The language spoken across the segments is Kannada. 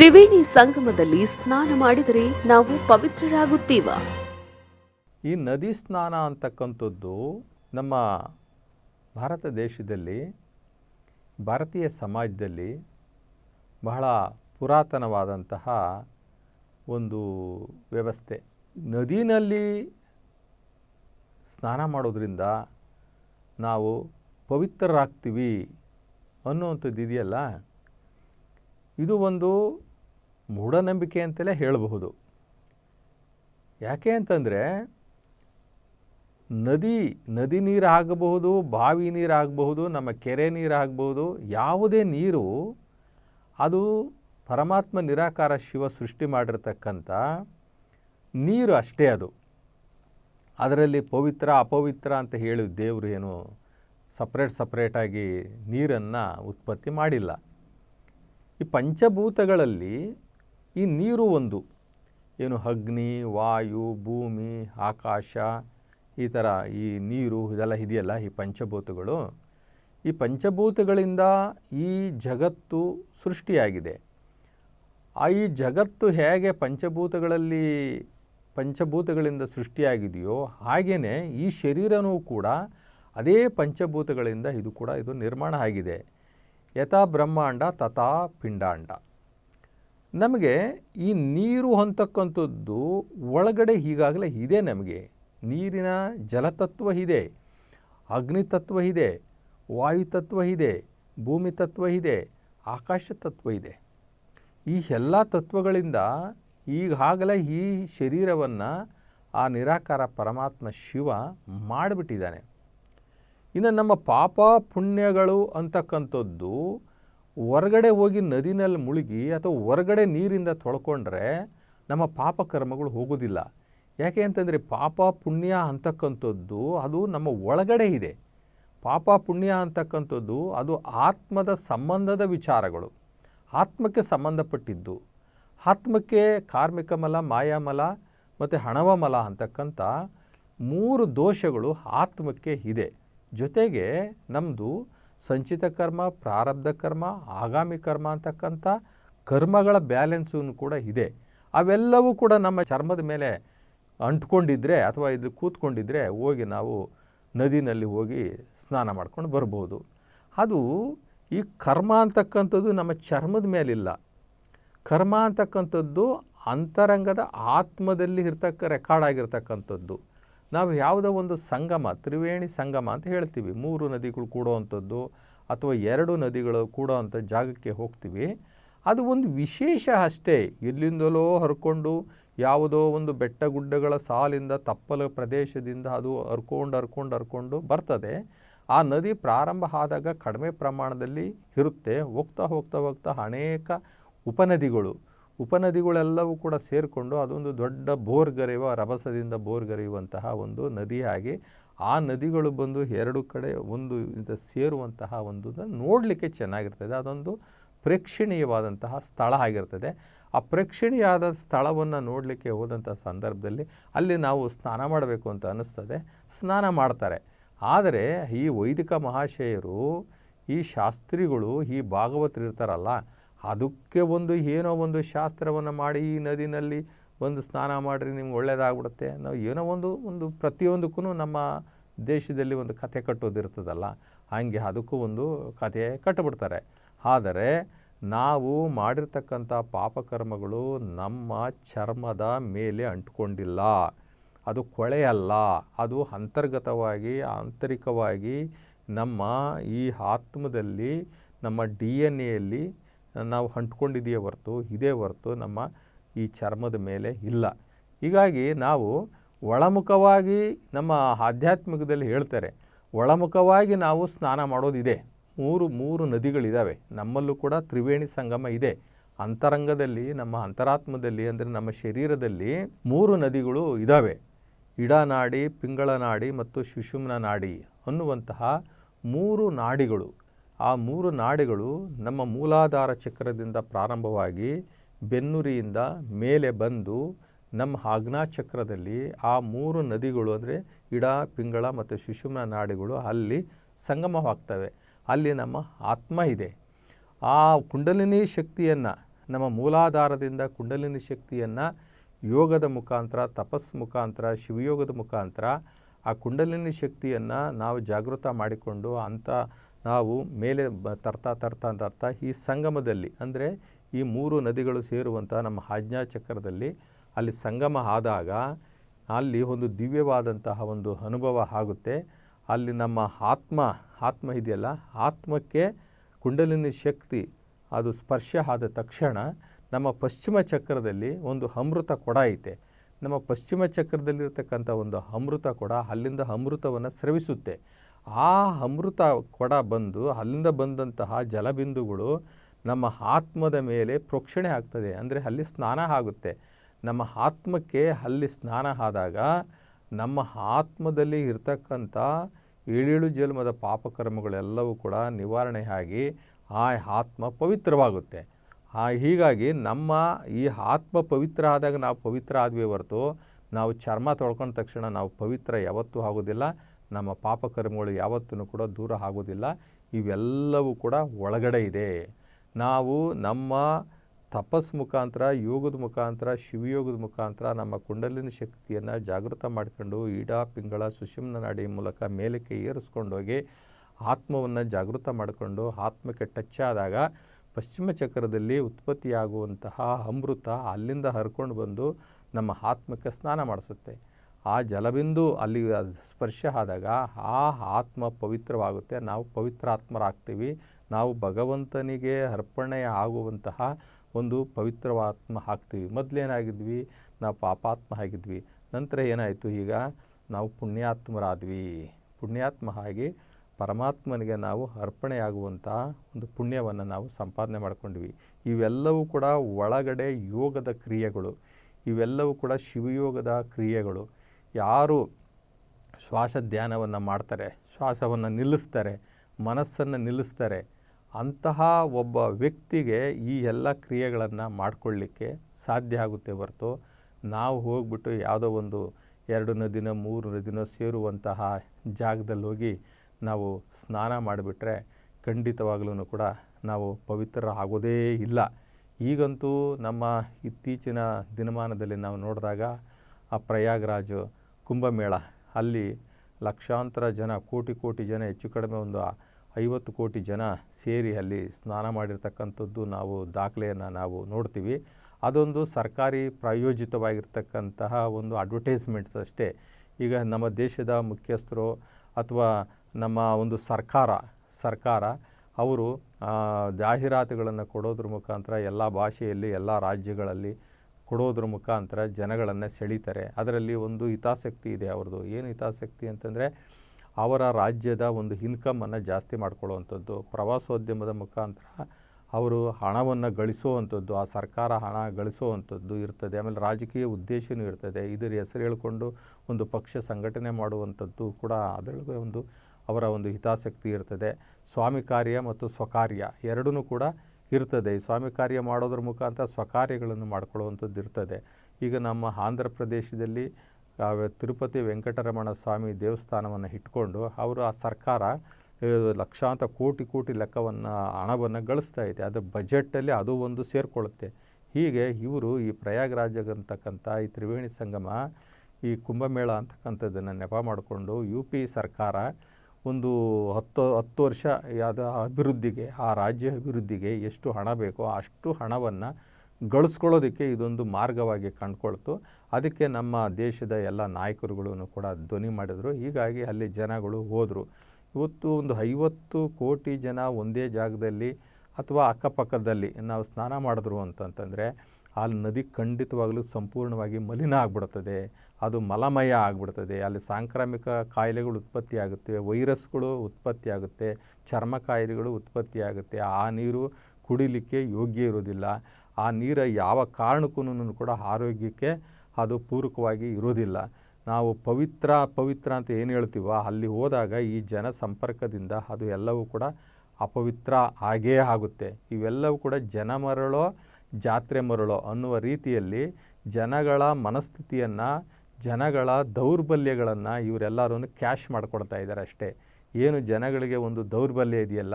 ತ್ರಿವೇಣಿ ಸಂಗಮದಲ್ಲಿ ಸ್ನಾನ ಮಾಡಿದರೆ ನಾವು ಪವಿತ್ರರಾಗುತ್ತೀವ? ಈ ನದಿ ಸ್ನಾನ ಅಂತಕ್ಕಂಥದ್ದು ನಮ್ಮ ಭಾರತ ದೇಶದಲ್ಲಿ, ಭಾರತೀಯ ಸಮಾಜದಲ್ಲಿ ಬಹಳ ಪುರಾತನವಾದಂತಹ ಒಂದು ವ್ಯವಸ್ಥೆ. ನದಿನಲ್ಲಿ ಸ್ನಾನ ಮಾಡೋದ್ರಿಂದ ನಾವು ಪವಿತ್ರರಾಗ್ತೀವಿ ಅನ್ನುವಂಥದ್ದು ಇದೆಯಲ್ಲ ಇದು ಒಂದು ಮೂಢನಂಬಿಕೆ ಅಂತಲೇ ಹೇಳಬಹುದು. ಯಾಕೆ ಅಂತಂದರೆ, ನದಿ ನದಿ ನೀರು ಆಗಬಹುದು, ಬಾವಿ ನೀರು ಆಗಬಹುದು, ನಮ್ಮ ಕೆರೆ ನೀರು ಆಗಬಹುದು, ಯಾವುದೇ ನೀರು ಅದು ಪರಮಾತ್ಮ ನಿರಾಕಾರ ಶಿವ ಸೃಷ್ಟಿ ಮಾಡಿರ್ತಕ್ಕಂಥ ನೀರು ಅಷ್ಟೇ ಅದು. ಅದರಲ್ಲಿ ಪವಿತ್ರ, ಅಪವಿತ್ರ ಅಂತ ಹೇಳಿ ದೇವರು ಏನು ಸಪ್ರೇಟ್ ಸಪ್ರೇಟಾಗಿ ನೀರನ್ನು ಉತ್ಪತ್ತಿ ಮಾಡಿಲ್ಲ. ಈ ಪಂಚಭೂತಗಳಲ್ಲಿ ಈ ನೀರು ಒಂದು. ಏನು ಅಗ್ನಿ, ವಾಯು, ಭೂಮಿ, ಆಕಾಶ, ಈ ಥರ ಈ ನೀರು ಇದೆಲ್ಲ ಇದೆಯಲ್ಲ, ಈ ಪಂಚಭೂತಗಳು. ಈ ಪಂಚಭೂತಗಳಿಂದ ಈ ಜಗತ್ತು ಸೃಷ್ಟಿಯಾಗಿದೆ. ಆ ಈ ಜಗತ್ತು ಹೇಗೆ ಪಂಚಭೂತಗಳಲ್ಲಿ, ಪಂಚಭೂತಗಳಿಂದ ಸೃಷ್ಟಿಯಾಗಿದೆಯೋ ಹಾಗೆಯೇ ಈ ಶರೀರನೂ ಕೂಡ ಅದೇ ಪಂಚಭೂತಗಳಿಂದ ಇದು ಕೂಡ ಇದು ನಿರ್ಮಾಣ ಆಗಿದೆ. ಯಥಾ ಬ್ರಹ್ಮಾಂಡ ತಥಾ ಪಿಂಡಾಂಡ. ನಮಗೆ ಈ ನೀರು ಅಂತಕ್ಕಂಥದ್ದು ಒಳಗಡೆ ಈಗಾಗಲೇ ಇದೆ ನಮಗೆ. ನೀರಿನ ಜಲತತ್ವ ಇದೆ, ಅಗ್ನಿ ತತ್ವ ಇದೆ ವಾಯುತತ್ವ ಇದೆ, ಭೂಮಿ ತತ್ವ ಇದೆ, ಆಕಾಶ ತತ್ವ ಇದೆ. ಈ ಎಲ್ಲ ತತ್ವಗಳಿಂದ ಈಗಾಗಲೇ ಈ ಶರೀರವನ್ನು ಆ ನಿರಾಕಾರ ಪರಮಾತ್ಮ ಶಿವ ಮಾಡಿಬಿಟ್ಟಿದ್ದಾನೆ. ಇನ್ನು ನಮ್ಮ ಪಾಪ ಪುಣ್ಯಗಳು ಅಂತಕ್ಕಂಥದ್ದು ಹೊರಗಡೆ ಹೋಗಿ ನದಿನಲ್ಲಿ ಮುಳುಗಿ ಅಥವಾ ಹೊರಗಡೆ ನೀರಿಂದ ತೊಳ್ಕೊಂಡ್ರೆ ನಮ್ಮ ಪಾಪ ಕರ್ಮಗಳು ಹೋಗೋದಿಲ್ಲ. ಯಾಕೆ ಅಂತಂದರೆ ಪಾಪ ಪುಣ್ಯ ಅಂತಕ್ಕಂಥದ್ದು ಅದು ನಮ್ಮ ಒಳಗಡೆ ಇದೆ. ಪಾಪ ಪುಣ್ಯ ಅಂತಕ್ಕಂಥದ್ದು ಅದು ಆತ್ಮದ ಸಂಬಂಧದ ವಿಚಾರಗಳು. ಆತ್ಮಕ್ಕೆ ಸಂಬಂಧಪಟ್ಟಿದ್ದು. ಆತ್ಮಕ್ಕೆ ಕಾರ್ಮಿಕ ಮಲ ಮಾಯಾಮಲ ಮತ್ತು ಹಣವ ಮಲ ಅಂತಕ್ಕಂಥ ಮೂರು ದೋಷಗಳು ಆತ್ಮಕ್ಕೆ ಇದೆ. ಜೊತೆಗೆ ನಮ್ಮದು ಸಂಚಿತ ಕರ್ಮ, ಪ್ರಾರಬ್ಧ ಕರ್ಮ, ಆಗಾಮಿ ಕರ್ಮ ಅಂತಕ್ಕಂಥ ಕರ್ಮಗಳ ಬ್ಯಾಲೆನ್ಸೂ ಕೂಡ ಇದೆ. ಅವೆಲ್ಲವೂ ಕೂಡ ನಮ್ಮ ಚರ್ಮದ ಮೇಲೆ ಅಂಟ್ಕೊಂಡಿದ್ರೆ ಅಥವಾ ಇದು ಕೂತ್ಕೊಂಡಿದ್ರೆ ಹೋಗಿ ನಾವು ನದಿನಲ್ಲಿ ಹೋಗಿ ಸ್ನಾನ ಮಾಡ್ಕೊಂಡು ಬರ್ಬೋದು. ಅದು ಈ ಕರ್ಮ ಅಂತಕ್ಕಂಥದ್ದು ನಮ್ಮ ಚರ್ಮದ ಮೇಲಿಲ್ಲ. ಕರ್ಮ ಅಂತಕ್ಕಂಥದ್ದು ಅಂತರಂಗದ ಆತ್ಮದಲ್ಲಿ ಇರ್ತಕ್ಕ ರೆಕಾರ್ಡ್ ಆಗಿರ್ತಕ್ಕಂಥದ್ದು. ನಾವು ಯಾವುದೋ ಒಂದು ಸಂಗಮ, ತ್ರಿವೇಣಿ ಸಂಗಮ ಅಂತ ಹೇಳ್ತೀವಿ. ಮೂರು ನದಿಗಳು ಕೂಡುವಂಥದ್ದು ಅಥವಾ ಎರಡು ನದಿಗಳು ಕೂಡೋವಂಥ ಜಾಗಕ್ಕೆ ಹೋಗ್ತೀವಿ. ಅದು ಒಂದು ವಿಶೇಷ ಅಷ್ಟೇ. ಎಲ್ಲಿಂದಲೋ ಹರ್ಕೊಂಡು ಯಾವುದೋ ಒಂದು ಬೆಟ್ಟ ಗುಡ್ಡಗಳ ಸಾಲಿಂದ ತಪ್ಪಲ ಪ್ರದೇಶದಿಂದ ಅದು ಹರ್ಕೊಂಡು ಹರ್ಕೊಂಡು ಹರ್ಕೊಂಡು ಬರ್ತದೆ. ಆ ನದಿ ಪ್ರಾರಂಭ ಆದಾಗ ಕಡಿಮೆ ಪ್ರಮಾಣದಲ್ಲಿ ಇರುತ್ತೆ. ಹೋಗ್ತಾ ಹೋಗ್ತಾ ಹೋಗ್ತಾ ಅನೇಕ ಉಪನದಿಗಳು ಉಪನದಿಗಳೆಲ್ಲವೂ ಕೂಡ ಸೇರಿಕೊಂಡು ಅದೊಂದು ದೊಡ್ಡ ಬೋರ್ಗರೆಯುವ, ರಭಸದಿಂದ ಬೋರ್ಗರೆಯುವಂತಹ ಒಂದು ನದಿಯಾಗಿ ಆ ನದಿಗಳು ಬಂದು ಎರಡು ಕಡೆ ಒಂದು ಇಂಥ ಸೇರುವಂತಹ ಒಂದು ನೋಡಲಿಕ್ಕೆ ಚೆನ್ನಾಗಿರ್ತದೆ. ಅದೊಂದು ಪ್ರೇಕ್ಷಣೀಯವಾದಂತಹ ಸ್ಥಳ ಆಗಿರ್ತದೆ. ಆ ಪ್ರೇಕ್ಷಣೀಯವಾದ ಸ್ಥಳವನ್ನು ನೋಡಲಿಕ್ಕೆ ಹೋದಂಥ ಸಂದರ್ಭದಲ್ಲಿ ಅಲ್ಲಿ ನಾವು ಸ್ನಾನ ಮಾಡಬೇಕು ಅಂತ ಅನ್ನಿಸ್ತದೆ. ಸ್ನಾನ ಮಾಡ್ತಾರೆ. ಆದರೆ ಈ ವೈದಿಕ ಮಹಾಶಯರು, ಈ ಶಾಸ್ತ್ರಿಗಳು, ಈ ಭಾಗವತರು ಇರ್ತಾರಲ್ಲ ಅದಕ್ಕೆ ಒಂದು ಏನೋ ಒಂದು ಶಾಸ್ತ್ರವನ್ನು ಮಾಡಿ ಈ ನದಿನಲ್ಲಿ ಒಂದು ಸ್ನಾನ ಮಾಡಿರಿ ನಿಮ್ಗೆ ಒಳ್ಳೆಯದಾಗ್ಬಿಡುತ್ತೆ ನಾವು ಏನೋ ಒಂದು ಒಂದು ಪ್ರತಿಯೊಂದಕ್ಕೂ ನಮ್ಮ ದೇಶದಲ್ಲಿ ಒಂದು ಕಥೆ ಕಟ್ಟೋದಿರ್ತದಲ್ಲ, ಹಾಗೆ ಅದಕ್ಕೂ ಒಂದು ಕಥೆ ಕಟ್ಟಿಬಿಡ್ತಾರೆ. ಆದರೆ ನಾವು ಮಾಡಿರ್ತಕ್ಕಂಥ ಪಾಪಕರ್ಮಗಳು ನಮ್ಮ ಚರ್ಮದ ಮೇಲೆ ಅಂಟ್ಕೊಂಡಿಲ್ಲ. ಅದು ಕೊಳೆಯಲ್ಲ ಅದು ಅಂತರ್ಗತವಾಗಿ, ಆಂತರಿಕವಾಗಿ ನಮ್ಮ ಈ ಆತ್ಮದಲ್ಲಿ, ನಮ್ಮ ಡಿ ಎನ್ ಎಯಲ್ಲಿ ನಾವು ಅಂಟ್ಕೊಂಡಿದೆಯೇ ಹೊರತು, ಇದೇ ಹೊರತು ನಮ್ಮ ಈ ಚರ್ಮದ ಮೇಲೆ ಇಲ್ಲ. ಹೀಗಾಗಿ ನಾವು ಒಳಮುಖವಾಗಿ ನಮ್ಮ ಆಧ್ಯಾತ್ಮಿಕದಲ್ಲಿ ಹೇಳ್ತಾರೆ, ಒಳಮುಖವಾಗಿ ನಾವು ಸ್ನಾನ ಮಾಡೋದಿದೆ. ಮೂರು ಮೂರು ನದಿಗಳಿದ್ದಾವೆ ನಮ್ಮಲ್ಲೂ ಕೂಡ ತ್ರಿವೇಣಿ ಸಂಗಮ ಇದೆ. ಅಂತರಂಗದಲ್ಲಿ, ನಮ್ಮ ಅಂತರಾತ್ಮದಲ್ಲಿ ಅಂದರೆ ನಮ್ಮ ಶರೀರದಲ್ಲಿ ಮೂರು ನದಿಗಳು ಇದ್ದಾವೆ ಇಡನಾಡಿ ಪಿಂಗಳ ನಾಡಿ ಮತ್ತು ಸುಷುಮ್ನ ನಾಡಿ ಅನ್ನುವಂತಹ ಮೂರು ನಾಡಿಗಳು. ಆ ಮೂರು ನಾಡಿಗಳು ನಮ್ಮ ಮೂಲಾಧಾರ ಚಕ್ರದಿಂದ ಪ್ರಾರಂಭವಾಗಿ ಬೆನ್ನುರಿಯಿಂದ ಮೇಲೆ ಬಂದು ನಮ್ಮ ಆಜ್ಞಾ ಚಕ್ರದಲ್ಲಿ ಆ ಮೂರು ನದಿಗಳು ಅಂದರೆ ಇಡ, ಪಿಂಗಳ ಮತ್ತು ಸುಷುಮ್ನ ನಾಡಿಗಳು ಅಲ್ಲಿ ಸಂಗಮವಾಗ್ತವೆ. ಅಲ್ಲಿ ನಮ್ಮ ಆತ್ಮ ಇದೆ. ಆ ಕುಂಡಲಿನಿ ಶಕ್ತಿಯನ್ನು, ನಮ್ಮ ಮೂಲಾಧಾರದಿಂದ ಕುಂಡಲಿನಿ ಶಕ್ತಿಯನ್ನು ಯೋಗದ ಮುಖಾಂತರ, ತಪಸ್ ಮುಖಾಂತರ, ಶಿವಯೋಗದ ಮುಖಾಂತರ ಆ ಕುಂಡಲಿನಿ ಶಕ್ತಿಯನ್ನು ನಾವು ಜಾಗೃತ ಮಾಡಿಕೊಂಡು ಅಂಥ ನಾವು ಮೇಲೆ ಬ ತರ್ತಾ ತರ್ತಾ ತರ್ತಾ ಈ ಸಂಗಮದಲ್ಲಿ ಅಂದರೆ ಈ ಮೂರು ನದಿಗಳು ಸೇರುವಂಥ ನಮ್ಮ ಆಜ್ಞಾ ಚಕ್ರದಲ್ಲಿ ಅಲ್ಲಿ ಸಂಗಮ ಆದಾಗ ಅಲ್ಲಿ ಒಂದು ದಿವ್ಯವಾದಂತಹ ಒಂದು ಅನುಭವ ಆಗುತ್ತೆ. ಅಲ್ಲಿ ನಮ್ಮ ಆತ್ಮ ಆತ್ಮ ಇದೆಯಲ್ಲ, ಆತ್ಮಕ್ಕೆ ಕುಂಡಲಿನಿ ಶಕ್ತಿ ಅದು ಸ್ಪರ್ಶ ಆದ ತಕ್ಷಣ ನಮ್ಮ ಪಶ್ಚಿಮ ಚಕ್ರದಲ್ಲಿ ಒಂದು ಅಮೃತ ಕೊಡ ಐತೆ. ನಮ್ಮ ಪಶ್ಚಿಮ ಚಕ್ರದಲ್ಲಿರ್ತಕ್ಕಂಥ ಒಂದು ಅಮೃತ ಕೊಡ ಅಲ್ಲಿಂದ ಅಮೃತವನ್ನು ಸ್ರವಿಸುತ್ತೆ. ಆ ಅಮೃತ ಕೊಡ ಬಂದು ಅಲ್ಲಿಂದ ಬಂದಂತಹ ಜಲಬಿಂದುಗಳು ನಮ್ಮ ಆತ್ಮದ ಮೇಲೆ ಪ್ರೋಕ್ಷಣೆ ಆಗ್ತದೆ. ಅಂದರೆ ಅಲ್ಲಿ ಸ್ನಾನ ಆಗುತ್ತೆ. ನಮ್ಮ ಆತ್ಮಕ್ಕೆ ಅಲ್ಲಿ ಸ್ನಾನ ಆದಾಗ ನಮ್ಮ ಆತ್ಮದಲ್ಲಿ ಇರ್ತಕ್ಕಂಥ ಏಳೇಳು ಜನ್ಮದ ಪಾಪಕರ್ಮಗಳೆಲ್ಲವೂ ಕೂಡ ನಿವಾರಣೆ ಆಗಿ ಆ ಆತ್ಮ ಪವಿತ್ರವಾಗುತ್ತೆ. ಹೀಗಾಗಿ ನಮ್ಮ ಈ ಆತ್ಮ ಪವಿತ್ರ ಆದಾಗ ನಾವು ಪವಿತ್ರ ಆದ್ವಿ ಹೊರತು ನಾವು ಚರ್ಮ ತೊಳ್ಕೊಂಡ ತಕ್ಷಣ ನಾವು ಪವಿತ್ರ ಯಾವತ್ತೂ ಆಗೋದಿಲ್ಲ ನಮ್ಮ ಪಾಪಕರ್ಮಗಳು ಯಾವತ್ತೂ ಕೂಡ ದೂರ ಆಗೋದಿಲ್ಲ. ಇವೆಲ್ಲವೂ ಕೂಡ ಒಳಗಡೆ ಇದೆ. ನಾವು ನಮ್ಮ ತಪಸ್ ಮುಖಾಂತರ, ಯೋಗದ ಮುಖಾಂತರ, ಶಿವಯೋಗದ ಮುಖಾಂತರ ನಮ್ಮ ಕುಂಡಲಿನ ಶಕ್ತಿಯನ್ನು ಜಾಗೃತ ಮಾಡಿಕೊಂಡು ಈಡಾ ಪಿಂಗಳ ಸುಷಿಮ್ನ ನಾಡಿ ಮೂಲಕ ಮೇಲಕ್ಕೆ ಏರಿಸ್ಕೊಂಡೋಗಿ ಆತ್ಮವನ್ನು ಜಾಗೃತ ಮಾಡಿಕೊಂಡು ಆತ್ಮಕ್ಕೆ ಟಚ್ ಆದಾಗ ಪಶ್ಚಿಮ ಚಕ್ರದಲ್ಲಿ ಉತ್ಪತ್ತಿಯಾಗುವಂತಹ ಅಮೃತ ಅಲ್ಲಿಂದ ಹರ್ಕೊಂಡು ಬಂದು ನಮ್ಮ ಆತ್ಮಕ್ಕೆ ಸ್ನಾನ ಮಾಡಿಸುತ್ತೆ. ಆ ಜಲಬಿಂದು ಅಲ್ಲಿ ಸ್ಪರ್ಶ ಆದಾಗ ಆ ಆತ್ಮ ಪವಿತ್ರವಾಗುತ್ತೆ. ನಾವು ಪವಿತ್ರಾತ್ಮರಾಗ್ತೀವಿ. ನಾವು ಭಗವಂತನಿಗೆ ಅರ್ಪಣೆ ಆಗುವಂತಹ ಒಂದು ಪವಿತ್ರವಾತ್ಮ ಆಗ್ತೀವಿ. ಮೊದಲೇನಾಗಿದ್ವಿ? ನಾವು ಪಾಪಾತ್ಮ ಆಗಿದ್ವಿ. ನಂತರ ಏನಾಯಿತು ಈಗ? ನಾವು ಪುಣ್ಯಾತ್ಮರಾದ್ವಿ. ಪುಣ್ಯಾತ್ಮ ಆಗಿ ಪರಮಾತ್ಮನಿಗೆ ನಾವು ಅರ್ಪಣೆಯಾಗುವಂಥ ಒಂದು ಪುಣ್ಯವನ್ನು ನಾವು ಸಂಪಾದನೆ ಮಾಡ್ಕೊಂಡ್ವಿ. ಇವೆಲ್ಲವೂ ಕೂಡ ಒಳಗಡೆ ಯೋಗದ ಕ್ರಿಯೆಗಳು. ಇವೆಲ್ಲವೂ ಕೂಡ ಶಿವಯೋಗದ ಕ್ರಿಯೆಗಳು. ಯಾರು ಶ್ವಾಸ ಧ್ಯಾನವನ್ನು ಮಾಡ್ತಾರೆ, ಶ್ವಾಸವನ್ನು ನಿಲ್ಲಿಸ್ತಾರೆ, ಮನಸ್ಸನ್ನು ನಿಲ್ಲಿಸ್ತಾರೆ, ಅಂತಹ ಒಬ್ಬ ವ್ಯಕ್ತಿಗೆ ಈ ಎಲ್ಲ ಕ್ರಿಯೆಗಳನ್ನು ಮಾಡಿಕೊಳ್ಳಿಕ್ಕೆ ಸಾಧ್ಯ ಆಗುತ್ತೆ ಹೊರತು ನಾವು ಹೋಗ್ಬಿಟ್ಟು ಯಾವುದೋ ಒಂದು ಎರಡನೇ ದಿನ, ಮೂರನೇ ದಿನ ಸೇರುವಂತಹ ಜಾಗದಲ್ಲಿ ಹೋಗಿ ನಾವು ಸ್ನಾನ ಮಾಡಿಬಿಟ್ರೆ ಖಂಡಿತವಾಗ್ಲೂ ಕೂಡ ನಾವು ಪವಿತ್ರ ಆಗೋದೇ ಇಲ್ಲ. ಈಗಂತೂ ನಮ್ಮ ಇತ್ತೀಚಿನ ದಿನಮಾನದಲ್ಲಿ ನಾವು ನೋಡಿದಾಗ ಆ ಪ್ರಯಾಗ್ರಾಜು ಕುಂಭಮೇಳ. ಅಲ್ಲಿ ಲಕ್ಷಾಂತರ ಜನ, ಕೋಟಿ ಕೋಟಿ ಜನ, ಹೆಚ್ಚು ಕಡಿಮೆ ಒಂದು ಐವತ್ತು ಕೋಟಿ ಜನ ಸೇರಿ ಅಲ್ಲಿ ಸ್ನಾನ ಮಾಡಿರ್ತಕ್ಕಂಥದ್ದು ನಾವು ದಾಖಲೆಯನ್ನು ನಾವು ನೋಡ್ತೀವಿ. ಅದೊಂದು ಸರ್ಕಾರಿ ಪ್ರಾಯೋಜಿತವಾಗಿರ್ತಕ್ಕಂತಹ ಒಂದು ಅಡ್ವರ್ಟೈಸ್ಮೆಂಟ್ಸ್ ಅಷ್ಟೇ. ಈಗ ನಮ್ಮ ದೇಶದ ಮುಖ್ಯಸ್ಥರು ಅಥವಾ ನಮ್ಮ ಒಂದು ಸರ್ಕಾರ ಸರ್ಕಾರ ಅವರು ಜಾಹೀರಾತುಗಳನ್ನು ಕೊಡೋದ್ರ ಮುಖಾಂತರ ಎಲ್ಲ ಭಾಷೆಯಲ್ಲಿ, ಎಲ್ಲ ರಾಜ್ಯಗಳಲ್ಲಿ ಕೊಡೋದ್ರ ಮುಖಾಂತರ ಜನಗಳನ್ನು ಸೆಳೀತಾರೆ. ಅದರಲ್ಲಿ ಒಂದು ಹಿತಾಸಕ್ತಿ ಇದೆ ಅವ್ರದ್ದು. ಏನು ಹಿತಾಸಕ್ತಿ ಅಂತಂದರೆ ಅವರ ರಾಜ್ಯದ ಒಂದು ಇನ್ಕಮನ್ನು ಜಾಸ್ತಿ ಮಾಡ್ಕೊಳ್ಳುವಂಥದ್ದು. ಪ್ರವಾಸೋದ್ಯಮದ ಮುಖಾಂತರ ಅವರು ಹಣವನ್ನು ಗಳಿಸುವಂಥದ್ದು. ಆ ಸರ್ಕಾರ ಹಣ ಗಳಿಸುವಂಥದ್ದು ಇರ್ತದೆ. ಆಮೇಲೆ ರಾಜಕೀಯ ಉದ್ದೇಶವೂ ಇರ್ತದೆ. ಇದರ ಹೆಸರು ಹೇಳಿಕೊಂಡು ಒಂದು ಪಕ್ಷ ಸಂಘಟನೆ ಮಾಡುವಂಥದ್ದು ಕೂಡ ಅದರೊಳಗೆ ಒಂದು ಅವರ ಒಂದು ಹಿತಾಸಕ್ತಿ ಇರ್ತದೆ. ಸ್ವಾಮಿ ಕಾರ್ಯ ಮತ್ತು ಸ್ವಕಾರ್ಯ ಎರಡೂ ಕೂಡ ಇರ್ತದೆ. ಈ ಸ್ವಾಮಿ ಕಾರ್ಯ ಮಾಡೋದ್ರ ಮುಖಾಂತರ ಸ್ವಕಾರ್ಯಗಳನ್ನು ಮಾಡ್ಕೊಳ್ಳುವಂಥದ್ದು ಇರ್ತದೆ. ಈಗ ನಮ್ಮ ಆಂಧ್ರ ಪ್ರದೇಶದಲ್ಲಿ ತಿರುಪತಿ ವೆಂಕಟರಮಣ ಸ್ವಾಮಿ ದೇವಸ್ಥಾನವನ್ನು ಇಟ್ಕೊಂಡು ಅವರು ಆ ಸರ್ಕಾರ ಲಕ್ಷಾಂತರ ಕೋಟಿ ಕೋಟಿ ಲೆಕ್ಕವನ್ನು ಹಣವನ್ನು ಗಳಿಸ್ತಾ ಇದೆ. ಅದರ ಬಜೆಟಲ್ಲಿ ಅದು ಒಂದು ಸೇರಿಕೊಳ್ಳುತ್ತೆ. ಹೀಗೆ ಇವರು ಈ ಪ್ರಯಾಗ್ರಾಜಗಂತಕ್ಕಂಥ ಈ ತ್ರಿವೇಣಿ ಸಂಗಮ, ಈ ಕುಂಭಮೇಳ ಅಂತಕ್ಕಂಥದ್ದನ್ನು ನೆಪ ಮಾಡಿಕೊಂಡು ಯು ಪಿ ಸರ್ಕಾರ ಒಂದು ಹತ್ತು ಹತ್ತು ವರ್ಷ ಯಾದ ಅಭಿವೃದ್ಧಿಗೆ, ಆ ರಾಜ್ಯ ಅಭಿವೃದ್ಧಿಗೆ ಎಷ್ಟು ಹಣ ಬೇಕೋ ಅಷ್ಟು ಹಣವನ್ನು ಗಳಿಸ್ಕೊಳ್ಳೋದಕ್ಕೆ ಇದೊಂದು ಮಾರ್ಗವಾಗಿ ಕಂಡುಕೊಳ್ತು. ಅದಕ್ಕೆ ನಮ್ಮ ದೇಶದ ಎಲ್ಲ ನಾಯಕರುಗಳನ್ನು ಕೂಡ ಧ್ವನಿ ಮಾಡಿದರು. ಹೀಗಾಗಿ ಅಲ್ಲಿ ಜನಗಳು ಹೋದರು. ಇವತ್ತು ಒಂದು ಐವತ್ತು ಕೋಟಿ ಜನ ಒಂದೇ ಜಾಗದಲ್ಲಿ ಅಥವಾ ಅಕ್ಕಪಕ್ಕದಲ್ಲಿ ನಾವು ಸ್ನಾನ ಮಾಡಿದ್ರು ಅಂತಂತಂದರೆ ಆ ನದಿ ಖಂಡಿತವಾಗಲೂ ಸಂಪೂರ್ಣವಾಗಿ ಮಲಿನ ಆಗಿಬಿಡ್ತದೆ. ಅದು ಮಲಮಯ ಆಗಿಬಿಡ್ತದೆ. ಅಲ್ಲಿ ಸಾಂಕ್ರಾಮಿಕ ಕಾಯಿಲೆಗಳು ಉತ್ಪತ್ತಿ ಆಗುತ್ತೆ, ವೈರಸ್ಗಳು ಉತ್ಪತ್ತಿ ಆಗುತ್ತೆ, ಚರ್ಮ ಕಾಯಿಲೆಗಳು ಉತ್ಪತ್ತಿ ಆಗುತ್ತೆ. ಆ ನೀರು ಕುಡಿಲಿಕ್ಕೆ ಯೋಗ್ಯ ಇರೋದಿಲ್ಲ. ಆ ನೀರು ಯಾವ ಕಾರಣಕ್ಕೂ ಕೂಡ ಆರೋಗ್ಯಕ್ಕೆ ಅದು ಪೂರಕವಾಗಿ ಇರೋದಿಲ್ಲ. ನಾವು ಪವಿತ್ರ ಪವಿತ್ರ ಅಂತ ಏನು ಹೇಳ್ತೀವೋ ಅಲ್ಲಿ ಹೋದಾಗ ಈ ಜನ ಸಂಪರ್ಕದಿಂದ ಅದು ಎಲ್ಲವೂ ಕೂಡ ಅಪವಿತ್ರ ಆಗೇ ಆಗುತ್ತೆ. ಇವೆಲ್ಲವೂ ಕೂಡ ಜನ ಮರಳೋ ಜಾತ್ರೆ ಮರಳು ಅನ್ನುವ ರೀತಿಯಲ್ಲಿ ಜನಗಳ ಮನಸ್ಥಿತಿಯನ್ನು, ಜನಗಳ ದೌರ್ಬಲ್ಯಗಳನ್ನು ಇವರೆಲ್ಲರೂ ಕ್ಯಾಶ್ ಮಾಡ್ಕೊಳ್ತಾ ಇದ್ದಾರೆ ಅಷ್ಟೇ. ಏನು ಜನಗಳಿಗೆ ಒಂದು ದೌರ್ಬಲ್ಯ ಇದೆಯಲ್ಲ,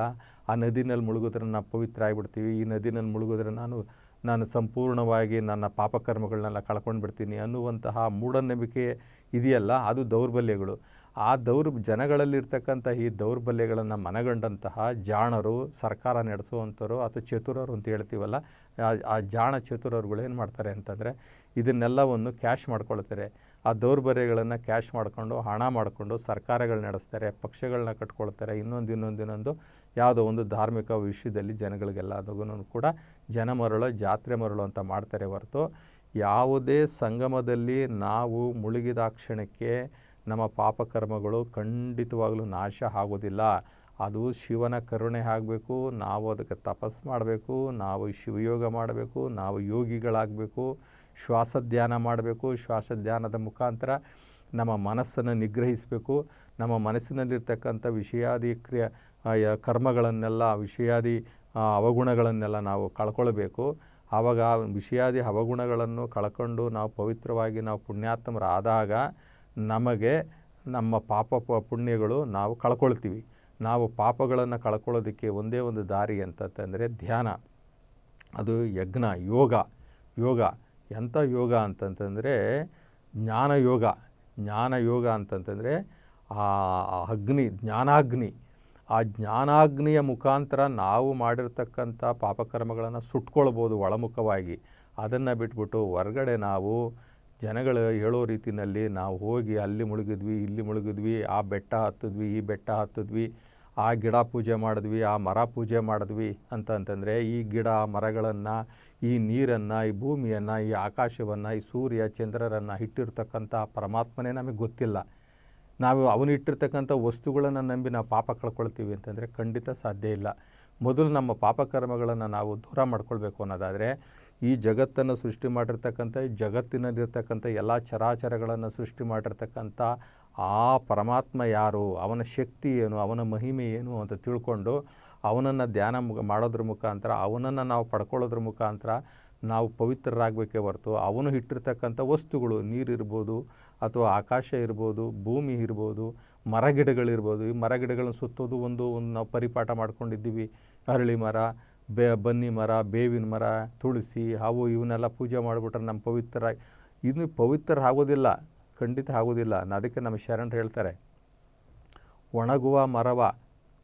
ಆ ನದಿನಲ್ಲಿ ಮುಳುಗಿದ್ರೆ ನಾವು ಪವಿತ್ರ ಆಗಿಬಿಡ್ತೀವಿ, ಈ ನದಿನಲ್ಲಿ ಮುಳುಗಿದ್ರೆ ನಾನು ನಾನು ಸಂಪೂರ್ಣವಾಗಿ ನನ್ನ ಪಾಪಕರ್ಮಗಳನ್ನೆಲ್ಲ ಕಳ್ಕೊಂಡು ಬಿಡ್ತೀನಿ ಅನ್ನುವಂತಹ ಮೂಢನಂಬಿಕೆ ಇದೆಯಲ್ಲ, ಅದು ದೌರ್ಬಲ್ಯಗಳು. ಆ ದೌರ್, ಜನಗಳಲ್ಲಿರ್ತಕ್ಕಂಥ ಈ ದೌರ್ಬಲ್ಯಗಳನ್ನು ಮನಗಂಡಂತಹ ಜಾಣರು, ಸರ್ಕಾರ ನಡೆಸುವಂಥವ್ರು ಅಥವಾ ಚತುರರು ಅಂತ ಹೇಳ್ತೀವಲ್ಲ ಆ- ಜಾಣ ಚತುರರುಗಳು ಏನು ಮಾಡ್ತಾರೆ ಅಂತಂದರೆ ಇದನ್ನೆಲ್ಲವನ್ನು ಕ್ಯಾಶ್ ಮಾಡ್ಕೊಳ್ತಾರೆ. ಆ ದೌರ್ಬಲ್ಯಗಳನ್ನು ಕ್ಯಾಶ್ ಮಾಡಿಕೊಂಡು, ಹಣ ಮಾಡಿಕೊಂಡು ಸರ್ಕಾರಗಳು ನಡೆಸ್ತಾರೆ ಪಕ್ಷಗಳನ್ನ ಕಟ್ಕೊಳ್ತಾರೆ, ಇನ್ನೊಂದು ಇನ್ನೊಂದು ಇನ್ನೊಂದು ಯಾವುದೋ ಒಂದು ಧಾರ್ಮಿಕ ವಿಷಯದಲ್ಲಿ ಜನಗಳಿಗೆಲ್ಲ ಅದನ್ನು ಕೂಡ ಜನ ಮರಳು, ಜಾತ್ರೆ ಮರಳು ಅಂತ ಮಾಡ್ತಾರೆ ಹೊರತು ಯಾವುದೇ ಸಂಗಮದಲ್ಲಿ ನಾವು ಮುಳುಗಿದ ಕ್ಷಣಕ್ಕೆ ನಮ್ಮ ಪಾಪಕರ್ಮಗಳು ಖಂಡಿತವಾಗಲೂ ನಾಶ ಆಗೋದಿಲ್ಲ. ಅದು ಶಿವನ ಕರುಣೆ ಆಗಬೇಕು, ನಾವು ಅದಕ್ಕೆ ತಪಸ್ ಮಾಡಬೇಕು, ನಾವು ಶಿವಯೋಗ ಮಾಡಬೇಕು, ನಾವು ಯೋಗಿಗಳಾಗಬೇಕು ಶ್ವಾಸ ಧ್ಯಾನ ಮಾಡಬೇಕು ಶ್ವಾಸ ಧ್ಯಾನದ ಮುಖಾಂತರ ನಮ್ಮ ಮನಸ್ಸನ್ನು ನಿಗ್ರಹಿಸಬೇಕು. ನಮ್ಮ ಮನಸ್ಸಿನಲ್ಲಿರ್ತಕ್ಕಂಥ ವಿಷಯಾದಿ ಕ್ರಿಯ ಕರ್ಮಗಳನ್ನೆಲ್ಲ, ವಿಷಯಾದಿ ಅವಗುಣಗಳನ್ನೆಲ್ಲ ನಾವು ಕಳ್ಕೊಳ್ಬೇಕು. ಆವಾಗ ವಿಷಯಾದಿ ಅವಗುಣಗಳನ್ನು ಕಳ್ಕೊಂಡು ನಾವು ಪವಿತ್ರವಾಗಿ ನಾವು ಪುಣ್ಯಾತ್ಮರಾದಾಗ ನಮಗೆ ನಮ್ಮ ಪಾಪ ಪುಣ್ಯಗಳು ನಾವು ಕಳ್ಕೊಳ್ತೀವಿ. ನಾವು ಪಾಪಗಳನ್ನು ಕಳ್ಕೊಳ್ಳೋದಕ್ಕೆ ಒಂದೇ ಒಂದು ದಾರಿ ಅಂತಂತಂದರೆ ಧ್ಯಾನ. ಅದು ಯಜ್ಞ, ಯೋಗ. ಯೋಗ, ಎಂಥ ಯೋಗ ಅಂತಂತಂದರೆ ಜ್ಞಾನ ಯೋಗ. ಜ್ಞಾನ ಯೋಗ ಅಂತಂತಂದರೆ ಆ ಅಗ್ನಿ, ಜ್ಞಾನಾಗ್ನಿ. ಆ ಜ್ಞಾನಾಗ್ನಿಯ ಮುಖಾಂತರ ನಾವು ಮಾಡಿರ್ತಕ್ಕಂಥ ಪಾಪಕರ್ಮಗಳನ್ನು ಸುಟ್ಕೊಳ್ಬೋದು ಒಳಮುಖವಾಗಿ. ಅದನ್ನು ಬಿಟ್ಬಿಟ್ಟು ಹೊರ್ಗಡೆ ನಾವು ಜನಗಳು ಹೇಳೋ ರೀತಿಯಲ್ಲಿ ನಾವು ಹೋಗಿ ಅಲ್ಲಿ ಮುಳುಗಿದ್ವಿ, ಇಲ್ಲಿ ಮುಳುಗಿದ್ವಿ, ಆ ಬೆಟ್ಟ ಹತ್ತಿದ್ವಿ, ಈ ಬೆಟ್ಟ ಹತ್ತಿದ್ವಿ, ಆ ಗಿಡ ಪೂಜೆ ಮಾಡಿದ್ವಿ, ಆ ಮರ ಪೂಜೆ ಮಾಡಿದ್ವಿ ಅಂತ ಅಂತಂದರೆ ಈ ಗಿಡ ಮರಗಳನ್ನು, ಈ ನೀರನ್ನು, ಈ ಭೂಮಿಯನ್ನು, ಈ ಆಕಾಶವನ್ನು, ಈ ಸೂರ್ಯ, ಚಂದ್ರರನ್ನು ಇಟ್ಟಿರ್ತಕ್ಕಂಥ ಪರಮಾತ್ಮನೇ ನಮಗೆ ಗೊತ್ತಿಲ್ಲ. ನಾವು ಅವನಿಟ್ಟಿರ್ತಕ್ಕಂಥ ವಸ್ತುಗಳನ್ನು ನಂಬಿ ನಾವು ಪಾಪ ಕಳ್ಕೊಳ್ತೀವಿ ಅಂತಂದರೆ ಖಂಡಿತ ಸಾಧ್ಯ ಇಲ್ಲ. ಮೊದಲು ನಮ್ಮ ಪಾಪಕರ್ಮಗಳನ್ನು ನಾವು ದೂರ ಮಾಡ್ಕೊಳ್ಬೇಕು ಅನ್ನೋದಾದರೆ ಈ ಜಗತ್ತನ್ನು ಸೃಷ್ಟಿ ಮಾಡಿರ್ತಕ್ಕಂಥ ಜಗತ್ತಿನಲ್ಲಿರ್ತಕ್ಕಂಥ ಎಲ್ಲ ಚರಾಚರಗಳನ್ನು ಸೃಷ್ಟಿ ಮಾಡಿರ್ತಕ್ಕಂಥ ಆ ಪರಮಾತ್ಮ ಯಾರು, ಅವನ ಶಕ್ತಿ ಏನು, ಅವನ ಮಹಿಮೆ ಏನು ಅಂತ ತಿಳ್ಕೊಂಡು ಅವನನ್ನು ಧ್ಯಾನ ಮಾಡೋದ್ರ ಮುಖಾಂತರ, ಅವನನ್ನು ನಾವು ಪಡ್ಕೊಳ್ಳೋದ್ರ ಮುಖಾಂತರ ನಾವು ಪವಿತ್ರರಾಗಬೇಕೇ ಹೊರತು ಅವನು ಇಟ್ಟಿರ್ತಕ್ಕಂಥ ವಸ್ತುಗಳು ನೀರಿರ್ಬೋದು ಅಥವಾ ಆಕಾಶ ಇರ್ಬೋದು, ಭೂಮಿ ಇರ್ಬೋದು, ಮರಗಿಡಗಳಿರ್ಬೋದು. ಈ ಮರಗಿಡಗಳನ್ನ ಸುತ್ತೋದು ಒಂದು ಒಂದು ನಾವು ಪರಿಪಾಠ ಮಾಡ್ಕೊಂಡಿದ್ದೀವಿ. ಅರಳಿ ಮರ ಬೇ, ಬನ್ನಿ ಮರ, ಬೇವಿನ ಮರ, ತುಳಸಿ, ಹಾವು ಇವನ್ನೆಲ್ಲ ಪೂಜೆ ಮಾಡಿಬಿಟ್ರೆ ನಮ್ಮ ಪವಿತ್ರ. ಇನ್ನು ಪವಿತ್ರ ಆಗೋದಿಲ್ಲ, ಖಂಡಿತ ಆಗೋದಿಲ್ಲ. ಅದಕ್ಕೆ ನಮ್ಮ ಶರಣರು ಹೇಳ್ತಾರೆ, ಒಣಗುವ ಮರವ,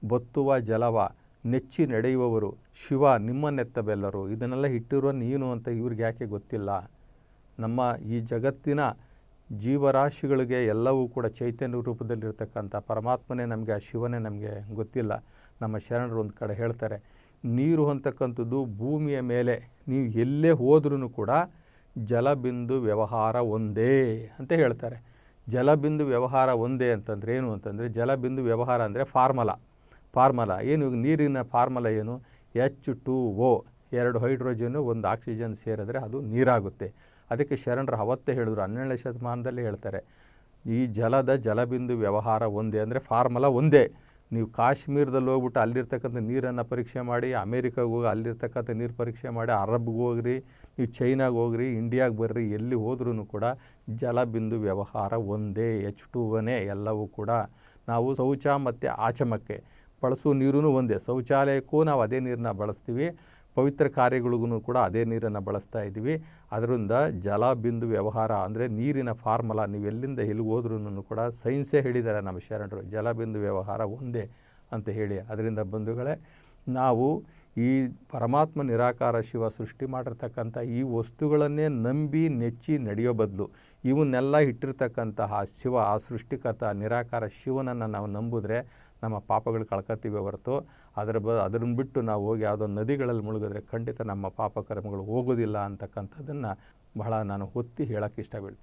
ಬತ್ತುವ ಜಲವ, ನೆಚ್ಚಿ ನಡೆಯುವವರು, ಶಿವ ನಿಮ್ಮನ್ನೆತ್ತಬೆಲ್ಲರು. ಇದನ್ನೆಲ್ಲ ಇಟ್ಟಿರುವ ನೀನು ಅಂತ ಇವ್ರಿಗೆ ಯಾಕೆ ಗೊತ್ತಿಲ್ಲ? ನಮ್ಮ ಈ ಜಗತ್ತಿನ ಜೀವರಾಶಿಗಳಿಗೆ ಎಲ್ಲವೂ ಕೂಡ ಚೈತನ್ಯ ರೂಪದಲ್ಲಿರ್ತಕ್ಕಂಥ ಪರಮಾತ್ಮನೇ ನಮಗೆ, ಆ ಶಿವನೇ ನಮಗೆ ಗೊತ್ತಿಲ್ಲ. ನಮ್ಮ ಶರಣರು ಒಂದು ಕಡೆ ಹೇಳ್ತಾರೆ ನೀರು ಅಂತಕ್ಕಂಥದ್ದು ಭೂಮಿಯ ಮೇಲೆ. ನೀವು ಎಲ್ಲೇ ಹೋದ್ರೂ ಕೂಡ ಜಲಬಿಂದು ವ್ಯವಹಾರ ಒಂದೇ ಅಂತ ಹೇಳ್ತಾರೆ. ಜಲಬಿಂದು ವ್ಯವಹಾರ ಒಂದೇ ಅಂತಂದರೆ ಏನು ಅಂತಂದರೆ ಜಲಬಿಂದು ವ್ಯವಹಾರ ಅಂದರೆ ಫಾರ್ಮಲ. ಫಾರ್ಮಲ ಏನು ನೀರಿನ ಫಾರ್ಮಲ ಏನು? ಎಚ್ ಟು ಓ ಎರಡು ಹೈಡ್ರೋಜನ್ನು ಒಂದು ಆಕ್ಸಿಜನ್ ಸೇರಿದ್ರೆ ಅದು ನೀರಾಗುತ್ತೆ. ಅದಕ್ಕೆ ಶರಣರು ಅವತ್ತೇ ಹೇಳಿದ್ರು ಹನ್ನೆರಡನೇ ಶತಮಾನದಲ್ಲಿ ಹೇಳ್ತಾರೆ. ಈ ಜಲದ ಜಲಬಿಂದು ವ್ಯವಹಾರ ಒಂದೇ ಅಂದರೆ ಫಾರ್ಮಲ ಒಂದೇ. ನೀವು ಕಾಶ್ಮೀರದಲ್ಲಿ ಹೋಗ್ಬಿಟ್ಟು ಅಲ್ಲಿರ್ತಕ್ಕಂಥ ನೀರನ್ನು ಪರೀಕ್ಷೆ ಮಾಡಿ, ಅಮೇರಿಕಾಗೆ ಹೋಗಿ ಅಲ್ಲಿರ್ತಕ್ಕಂಥ ನೀರು ಪರೀಕ್ಷೆ ಮಾಡಿ, ಅರಬ್ಗೆ ಹೋಗ್ರಿ, ನೀವು ಚೈನಾಗೆ ಹೋಗ್ರಿ, ಇಂಡಿಯಾಗೆ ಬರ್ರಿ, ಎಲ್ಲಿ ಹೋದ್ರೂ ಕೂಡ ಜಲಬಿಂದು ವ್ಯವಹಾರ ಒಂದೇ ಎಚ್ ನೇ ಎಲ್ಲವೂ ಕೂಡ ನಾವು ಶೌಚ ಮತ್ತು ಆಚಮಕ್ಕೆ ಬಳಸುವ ನೀರೂ ಒಂದೇ. ಶೌಚಾಲಯಕ್ಕೂ ನಾವು ಅದೇ ನೀರನ್ನ ಬಳಸ್ತೀವಿ. ಪವಿತ್ರ ಕಾರ್ಯಗಳಿಗೂ ಕೂಡ ಅದೇ ನೀರನ್ನು ಬಳಸ್ತಾ ಇದ್ದೀವಿ. ಅದರಿಂದ ಜಲ, ಬಿಂದು, ವ್ಯವಹಾರ ಅಂದರೆ ನೀರಿನ ಫಾರ್ಮುಲಾ ನೀವು ಎಲ್ಲಿಂದ ಎಲ್ಲಿಗೆ ಹೋದ್ರೂ ಕೂಡ ಸೈನ್ಸೇ ಹೇಳಿದ್ದಾರೆ ನಮ್ಮ ಶರಣರು ಜಲ, ಬಿಂದು, ವ್ಯವಹಾರ ಒಂದೇ ಅಂತ ಹೇಳಿ. ಅದರಿಂದ ಬಂಧುಗಳೇ, ನಾವು ಈ ಪರಮಾತ್ಮ ನಿರಾಕಾರ ಶಿವ ಸೃಷ್ಟಿ ಮಾಡಿರ್ತಕ್ಕಂಥ ಈ ವಸ್ತುಗಳನ್ನೇ ನಂಬಿ ನೆಚ್ಚಿ ನಡೆಯೋ ಬದಲು ಇವನ್ನೆಲ್ಲ ಇಟ್ಟಿರ್ತಕ್ಕಂತಹ ಶಿವ, ಆ ಸೃಷ್ಟಿಕರ್ತ, ನಿರಾಕಾರ ಶಿವನನ್ನು ನಾವು ನಂಬಿದ್ರೆ ನಮ್ಮ ಪಾಪಗಳು ಕಳ್ಕೊತೀವಿ ಹೊರತು ಅದರ ಬ, ಅದನ್ನು ಬಿಟ್ಟು ನಾವು ಹೋಗಿ ಯಾವುದೋ ನದಿಗಳಲ್ಲಿ ಮುಳುಗಿದ್ರೆ ಖಂಡಿತ ನಮ್ಮ ಪಾಪ ಕರ್ಮಗಳು ಹೋಗೋದಿಲ್ಲ ಅಂತಕ್ಕಂಥದ್ದನ್ನು ಬಹಳ ನಾನು ಒತ್ತಿ ಹೇಳೋಕ್ಕೆ ಇಷ್ಟಪಡ್ತೀನಿ.